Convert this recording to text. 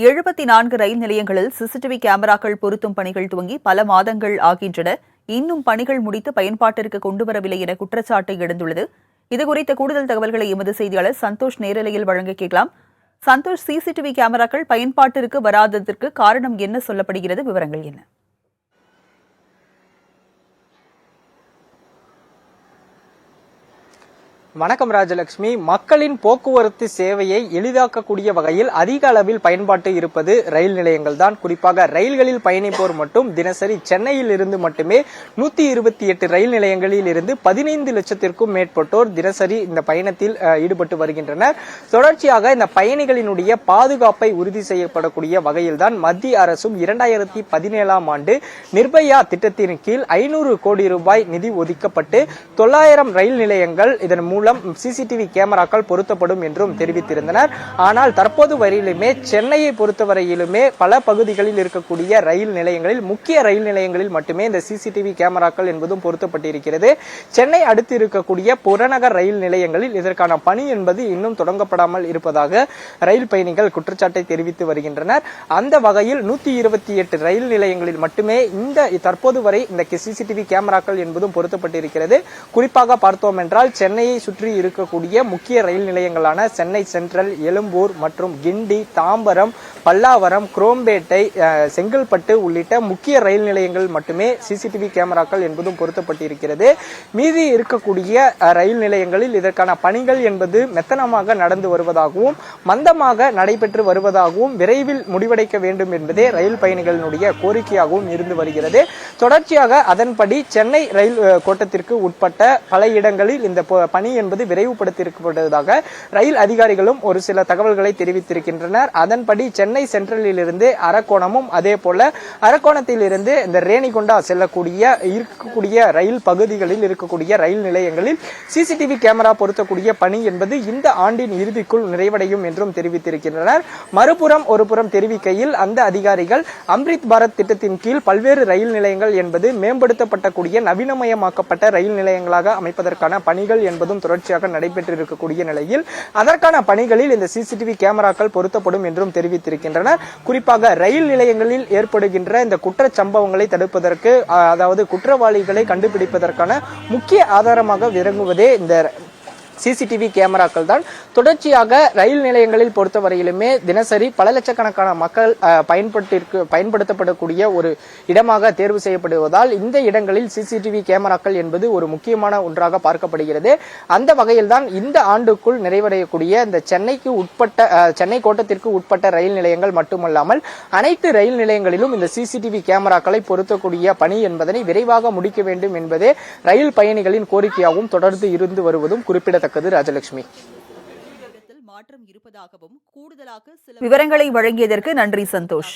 எழுபத்தி நான்கு ரயில் நிலையங்களில் சிசிடிவி கேமராக்கள் பொருத்தும் பணிகள் துவங்கி பல மாதங்கள் ஆகின்றன. இன்னும் பணிகள் முடித்து பயன்பாட்டிற்கு கொண்டுவரவில்லை என குற்றச்சாட்டு எழுந்துள்ளது. இதுகுறித்த கூடுதல் தகவல்களை எமது செய்தியாளர் சந்தோஷ் நேரலையில் வழங்க கேட்கலாம். சந்தோஷ் சிசிடிவி கேமராக்கள் பயன்பாட்டிற்கு வராததற்கு காரணம் என்ன சொல்லப்படுகிறது? விவரங்கள் என்ன? வணக்கம் ராஜலட்சுமி மக்களின் போக்குவரத்து சேவையை எளிதாக்கக்கூடிய வகையில் அதிக அளவில் பயன்பாட்டு இருப்பது ரயில் நிலையங்கள் தான். குறிப்பாக ரயில்களில் பயணிப்போர் மட்டும் தினசரி சென்னையில் இருந்து மட்டுமே நூத்தி இருபத்தி எட்டு ரயில் நிலையங்களில் இருந்து பதினைந்து லட்சத்திற்கும் மேற்பட்டோர் தினசரி இந்த பயணத்தில் ஈடுபட்டு வருகின்றனர். தொடர்ச்சியாக இந்த பயணிகளினுடைய பாதுகாப்பை உறுதி செய்யப்படக்கூடிய வகையில் தான் மத்திய அரசும் இரண்டாயிரத்தி பதினேழாம் ஆண்டு நிர்பயா திட்டத்தின் கீழ் ஐநூறு கோடி ரூபாய் நிதி ஒதுக்கப்பட்டு தொள்ளாயிரம் ரயில் நிலையங்கள் இதன் மூலம் சிசிடிவி கேமராக்கள் பொருத்தப்படும் என்றும் தெரிவித்திருந்தனர். ஆனால் தற்போது வரையிலுமே சென்னையை பொறுத்தவரையிலுமே பல பகுதிகளில் இருக்கக்கூடிய ரயில் நிலையங்களில் முக்கிய ரயில் நிலையங்களில் மட்டுமே இந்த சிசிடிவி கேமராக்கள் என்பதும் பொருத்தப்பட்டிருக்கிறது. சென்னை அடுத்து இருக்கக்கூடிய புறநகர் ரயில் நிலையங்களில் இதற்கான பணி என்பது இன்னும் தொடங்கப்படாமல் இருப்பதாக ரயில் பயணிகள் குற்றச்சாட்டை தெரிவித்து வருகின்றனர். அந்த வகையில் நூத்தி இருபத்தி எட்டு ரயில் நிலையங்களில் மட்டுமே இந்த தற்போது வரை இந்த சிசிடிவி கேமராக்கள் என்பதும் பொருத்தப்பட்டிருக்கிறது. குறிப்பாக பார்த்தோம் என்றால் சென்னையை சுற்றி இருக்கக்கூடிய முக்கிய ரயில் நிலையங்களான சென்னை சென்ட்ரல் எழும்பூர் மற்றும் கிண்டி தாம்பரம் பல்லாவரம் குரோம்பேட்டை செங்கல்பட்டு உள்ளிட்ட முக்கிய ரயில் நிலையங்கள் மட்டுமே சிசிடிவி கேமராக்கள் என்பதும் பொருத்தப்பட்டிருக்கிறது. மீதி இருக்கக்கூடிய ரயில் நிலையங்களில் இதற்கான பணிகள் என்பது மெத்தனமாக நடந்து வருவதாகவும் மந்தமாக நடைபெற்று வருவதாகவும் விரைவில் முடிவடைக்க வேண்டும் என்பதே ரயில் பயணிகளினுடைய கோரிக்கையாகவும் இருந்து வருகிறது. தொடர்ச்சியாக அதன்படி சென்னை ரயில் கோட்டத்திற்கு உட்பட்ட பல இடங்களில் இந்த பணி என்பது விரைவுபடுத்தியிருக்கப்பட்டதாக ரயில் அதிகாரிகளும் ஒரு சில தகவல்களை தெரிவித்திருக்கின்றனர். அதன்படி சென்னை சென்ட்ரலில் இருந்து அரக்கோணமும் அதே போல அரக்கோணத்தில் இருந்து இந்த ரேணிகுண்டா செல்லக்கூடிய இருக்கக்கூடிய ரயில் பகுதிகளில் இருக்கக்கூடிய ரயில் நிலையங்களில் சிசிடிவி கேமரா பொருத்தக்கூடிய பணி என்பது இந்த ஆண்டின் இறுதிக்குள் நிறைவடையும் என்றும் தெரிவித்திருக்கின்றனர். மறுபுறம் ஒரு புறம் தெரிவிக்கையில் அந்த அதிகாரிகள் அம்ரித் பாரத் திட்டத்தின் கீழ் பல்வேறு ரயில் நிலையங்கள் என்பது மேம்படுத்தப்பட்டக்கூடிய நவீனமயமாக்கப்பட்ட ரயில் நிலையங்களாக அமைப்பதற்கான பணிகள் என்பதும் தொடர்ச்சியாக நடைபெற்று இருக்கக்கூடிய நிலையில் அதற்கான பணிகளில் இந்த சிசிடிவி கேமராக்கள் பொருத்தப்படும் என்றும் தெரிவித்திருக்கின்றனர் குறிப்பாக ரயில் நிலையங்களில் ஏற்படுகின்ற இந்த குற்றச் சம்பவங்களை தடுப்பதற்கு அதாவது குற்றவாளிகளை கண்டுபிடிப்பதற்கான முக்கிய ஆதாரமாக விளங்குவதே இந்த சிசிடிவி கேமராக்கள் தான். தொடர்ச்சியாக ரயில் நிலையங்களில் பொறுத்தவரையிலுமே தினசரி பல லட்சக்கணக்கான மக்கள் பயன்பட்டிருக்கு பயன்படுத்தப்படக்கூடிய ஒரு இடமாக தேர்வு செய்யப்படுவதால் இந்த இடங்களில் சிசிடிவி கேமராக்கள் என்பது ஒரு முக்கியமான ஒன்றாக பார்க்கப்படுகிறது. அந்த வகையில் தான் இந்த ஆண்டுக்குள் நிறைவடையக்கூடிய இந்த சென்னைக்கு உட்பட்ட சென்னை கோட்டத்திற்கு உட்பட்ட ரயில் நிலையங்கள் மட்டுமல்லாமல் அனைத்து ரயில் நிலையங்களிலும் இந்த சிசிடிவி கேமராக்களை பொருத்தக்கூடிய பணி என்பதனை விரைவாக முடிக்க வேண்டும் என்பதே ரயில் பயணிகளின் கோரிக்கையாகவும் தொடர்ந்து இருந்து வருவதும் குறிப்பிடத்தக்கது. ராஜலட்சுமி. மாற்றம் இருப்பதாகவும் கூடுதலாக சில விவரங்களை வழங்கியதற்கு நன்றி சந்தோஷ்.